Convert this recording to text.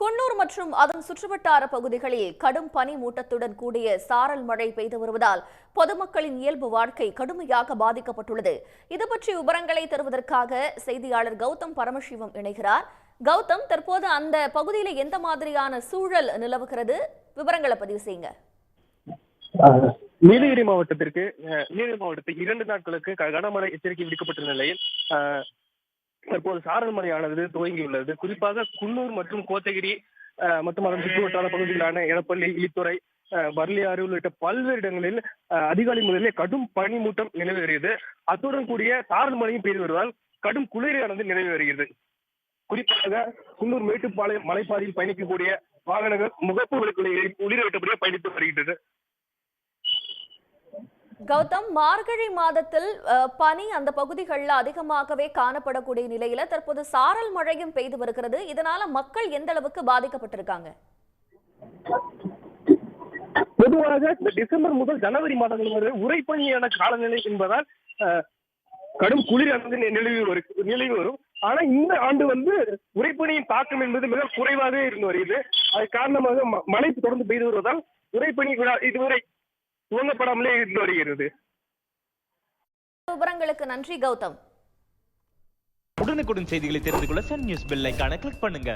குன்னூர் மற்றும் அதன் சுற்றுவட்டார பகுதிகளில் கடும் பனி மூட்டத்துடன் கூடிய சாரல் மழை பெய்து வருவதால் பொதுமக்களின் இயல்பு வாழ்க்கை கடுமையாக பாதிக்கப்பட்டுள்ளது. இது பற்றி விவரங்களை தருவதற்காக செய்தியாளர் கௌதம் பரமசிவம் இணைகிறார். கௌதம் தற்போது அந்த பகுதியில எந்த மாதிரியான சூழல் நிலவுகிறது? விவரங்களை பதிவு செய்யுங்க. நீலகிரி மாவட்டத்திற்கு நீலகிரி மாவட்டத்தில் இரண்டு நாட்களுக்கு கனமழை எச்சரிக்கை விடுக்கப்பட்டுள்ள நிலையில் ஆஹ், தற்போது சாரல் மழையானது துவங்கியுள்ளது. குறிப்பாக குன்னூர் மற்றும் கோத்தகிரி ஆஹ், மற்றும் அதன் சுற்றுவட்டார பகுதிகளான எடப்பள்ளி இலித்துறை வரலியாறு உள்ளிட்ட பல்வேறு இடங்களில் அதிகாலை முதலே கடும் பனிமூட்டம் நிலவுகிறது அத்துடன் கூடிய சாரல் மழையும் பெய்து வருவதால் கடும் குளிரானது நிலவி வருகிறது. குறிப்பாக குன்னூர் மேட்டுப்பாளையம் மலைப்பாதையில் பயணிக்கக்கூடிய வாகனங்கள் முகப்பு விளக்குகளை ஒளிரவிட்டபடியே பயணித்து வருகின்றது. கௌதம் மார்கழி மாதத்தில் பனி அந்த பகுதிகளில் அதிகமாகவே காணப்படக்கூடிய நிலையில தற்போது சாரல் மழையும் பெய்து வருகிறது. இதனால மக்கள் எந்த அளவுக்கு பாதிக்கப்பட்டிருக்காங்க? பொதுவாக இந்த டிசம்பர் முதல் ஜனவரி மாதங்கள் வரை உரைப்பணியான காலநிலை என்பதால் கடும் குளிரானது நி- நிலவி வரும் நிலவி வரும். ஆனா இந்த ஆண்டு வந்து உரைப்பணியின் தாக்கம் என்பது மிக குறைவாகவே இருந்து வருகிறது. அது காரணமாக ம- மழை தொடர்ந்து பெய்து வருவதால் உரைப்பணி விழா இதுவரை துவங்கப்படாமலே இருந்து வருகிறது. விவரங்களுக்கு நன்றி கௌதம். உடனுக்குடன் செய்திகளை தெரிந்து கொள்ள சன் நியூஸ் பெல் ஐகானை கிளிக் பண்ணுங்க.